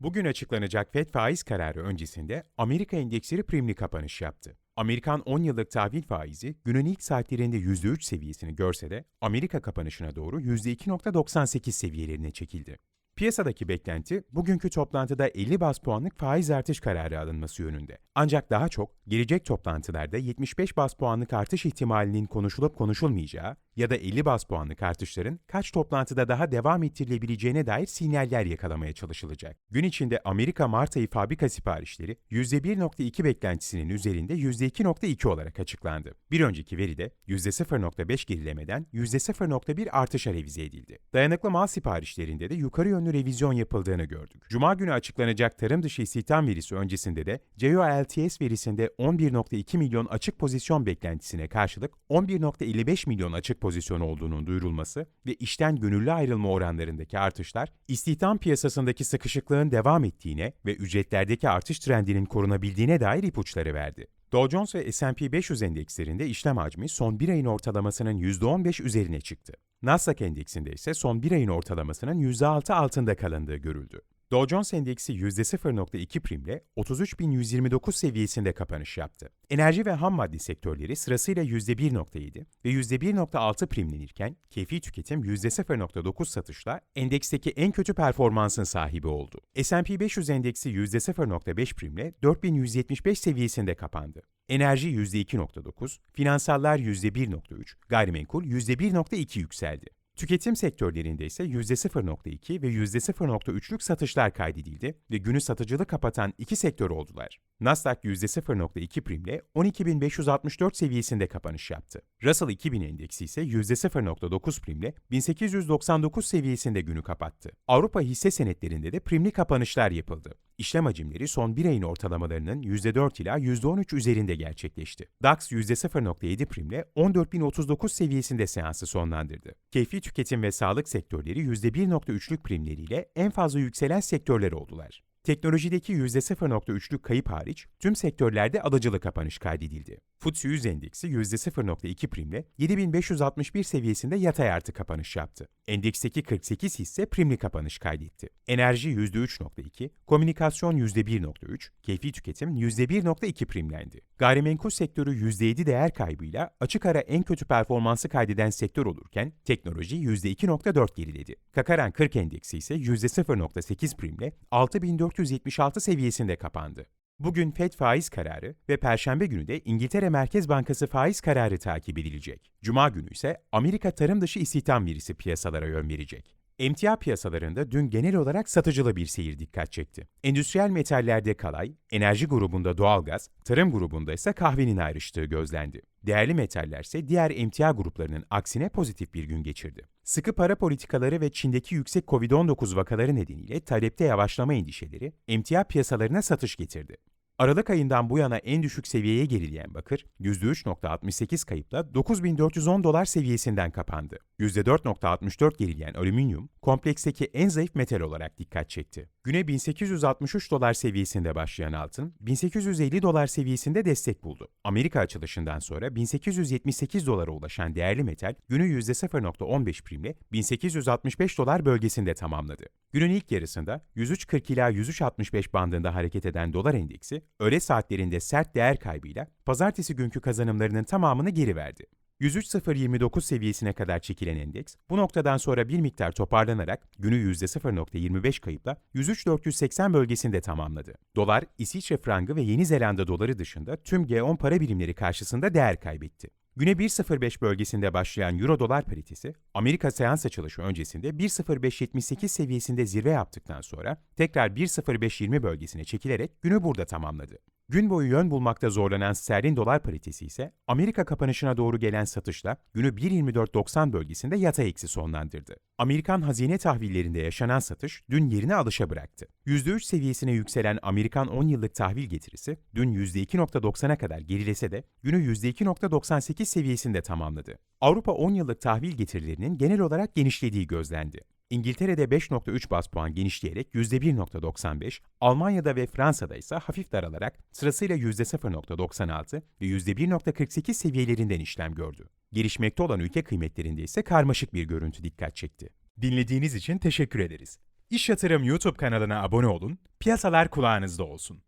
Bugün açıklanacak FED faiz kararı öncesinde Amerika endeksleri primli kapanış yaptı. Amerikan 10 yıllık tahvil faizi günün ilk saatlerinde %3 seviyesini görse de Amerika kapanışına doğru %2.98 seviyelerine çekildi. Piyasadaki beklenti bugünkü toplantıda 50 bas puanlık faiz artış kararı alınması yönünde. Ancak daha çok gelecek toplantılarda 75 bas puanlık artış ihtimalinin konuşulup konuşulmayacağı ya da 50 bas puanlık artışların kaç toplantıda daha devam ettirilebileceğine dair sinyaller yakalamaya çalışılacak. Gün içinde Amerika Mart ayı fabrika siparişleri %1.2 beklentisinin üzerinde %2.2 olarak açıklandı. Bir önceki veride %0.5 gerilemeden %0.1 artışa revize edildi. Dayanıklı mal siparişlerinde de yukarı yönlü revizyon yapıldığını gördük. Cuma günü açıklanacak tarım dışı istihdam verisi öncesinde de COLTS verisinde 11.2 milyon açık pozisyon beklentisine karşılık 11.55 milyon açık pozisyon olduğunun duyurulması ve işten gönüllü ayrılma oranlarındaki artışlar istihdam piyasasındaki sıkışıklığın devam ettiğine ve ücretlerdeki artış trendinin korunabildiğine dair ipuçları verdi. Dow Jones ve S&P 500 endekslerinde işlem hacmi son bir ayın ortalamasının %15 üzerine çıktı. Nasdaq endeksinde ise son bir ayın ortalamasının %6 altında kalındığı görüldü. Dow Jones Endeksi %0.2 primle 33.129 seviyesinde kapanış yaptı. Enerji ve ham madde sektörleri sırasıyla %1.7 ve %1.6 primlenirken keyfi tüketim %0.9 satışla endeksteki en kötü performansın sahibi oldu. S&P 500 endeksi %0.5 primle 4175 seviyesinde kapandı. Enerji %2.9, finansallar %1.3, gayrimenkul %1.2 yükseldi. Tüketim sektörlerinde ise %0.2 ve %0.3'lük satışlar kaydedildi ve günü satıcılı kapatan iki sektör oldular. Nasdaq %0.2 primle 12.564 seviyesinde kapanış yaptı. Russell 2000 endeksi ise %0.9 primle 1899 seviyesinde günü kapattı. Avrupa hisse senetlerinde de primli kapanışlar yapıldı. İşlem hacimleri son bir ayın ortalamalarının %4 ila %13 üzerinde gerçekleşti. DAX %0.7 primle 14.039 seviyesinde seansı sonlandırdı. Keyfi tüketim ve sağlık sektörleri %1.3'lük primleriyle en fazla yükselen sektörler oldular. Teknolojideki %0.3'lük kayıp hariç tüm sektörlerde alıcılı kapanış kaydedildi. FTSE 100 endeksi %0.2 primle 7561 seviyesinde yatay artı kapanış yaptı. Endeksteki 48 hisse primli kapanış kaydetti. Enerji %3.2, komünikasyon %1.3, keyfi tüketim %1.2 primlendi. Gayrimenkul sektörü %7 değer kaybıyla açık ara en kötü performansı kaydeden sektör olurken teknoloji %2.4 geriledi. Kakaran 40 endeksi ise %0.8 primle 6476 seviyesinde kapandı. Bugün FED faiz kararı ve Perşembe günü de İngiltere Merkez Bankası faiz kararı takip edilecek. Cuma günü ise Amerika tarım dışı istihdam verisi piyasalara yön verecek. Emtia piyasalarında dün genel olarak satıcılı bir seyir dikkat çekti. Endüstriyel metallerde kalay, enerji grubunda doğalgaz, tarım grubunda ise kahvenin ayrıştığı gözlendi. Değerli metaller ise diğer emtia gruplarının aksine pozitif bir gün geçirdi. Sıkı para politikaları ve Çin'deki yüksek Covid-19 vakaları nedeniyle talepte yavaşlama endişeleri emtia piyasalarına satış getirdi. Aralık ayından bu yana en düşük seviyeye gerileyen bakır, %3.68 kayıpla 9410 dolar seviyesinden kapandı. %4.64 gerileyen alüminyum, kompleksteki en zayıf metal olarak dikkat çekti. Güne 1863 dolar seviyesinde başlayan altın, 1850 dolar seviyesinde destek buldu. Amerika açılışından sonra 1878 dolara ulaşan değerli metal, günü %0.15 primle 1865 dolar bölgesinde tamamladı. Günün ilk yarısında 103.40 ila 103.65 bandında hareket eden dolar endeksi, öğle saatlerinde sert değer kaybıyla pazartesi günkü kazanımlarının tamamını geri verdi. 103.029 seviyesine kadar çekilen endeks, bu noktadan sonra bir miktar toparlanarak günü %0.25 kayıpla 103.480 bölgesinde tamamladı. Dolar, İsviçre frangı ve Yeni Zelanda doları dışında tüm G10 para birimleri karşısında değer kaybetti. Güne 1.05 bölgesinde başlayan Euro-Dolar paritesi, Amerika seans açılışı öncesinde 1.0578 seviyesinde zirve yaptıktan sonra tekrar 1.0520 bölgesine çekilerek günü burada tamamladı. Gün boyu yön bulmakta zorlanan sterlin dolar paritesi ise Amerika kapanışına doğru gelen satışla günü 1.24.90 bölgesinde yatay eksi sonlandırdı. Amerikan hazine tahvillerinde yaşanan satış dün yerini alışa bıraktı. %3 seviyesine yükselen Amerikan 10 yıllık tahvil getirisi dün %2.90'a kadar gerilese de günü %2.98 seviyesinde tamamladı. Avrupa 10 yıllık tahvil getirilerinin genel olarak genişlediği gözlendi. İngiltere'de 5.3 bas puan genişleyerek %1.95, Almanya'da ve Fransa'da ise hafif daralarak sırasıyla %0.96 ve %1.48 seviyelerinden işlem gördü. Gelişmekte olan ülke kıymetlerinde ise karmaşık bir görüntü dikkat çekti. Dinlediğiniz için teşekkür ederiz. İş Yatırım YouTube kanalına abone olun, piyasalar kulağınızda olsun.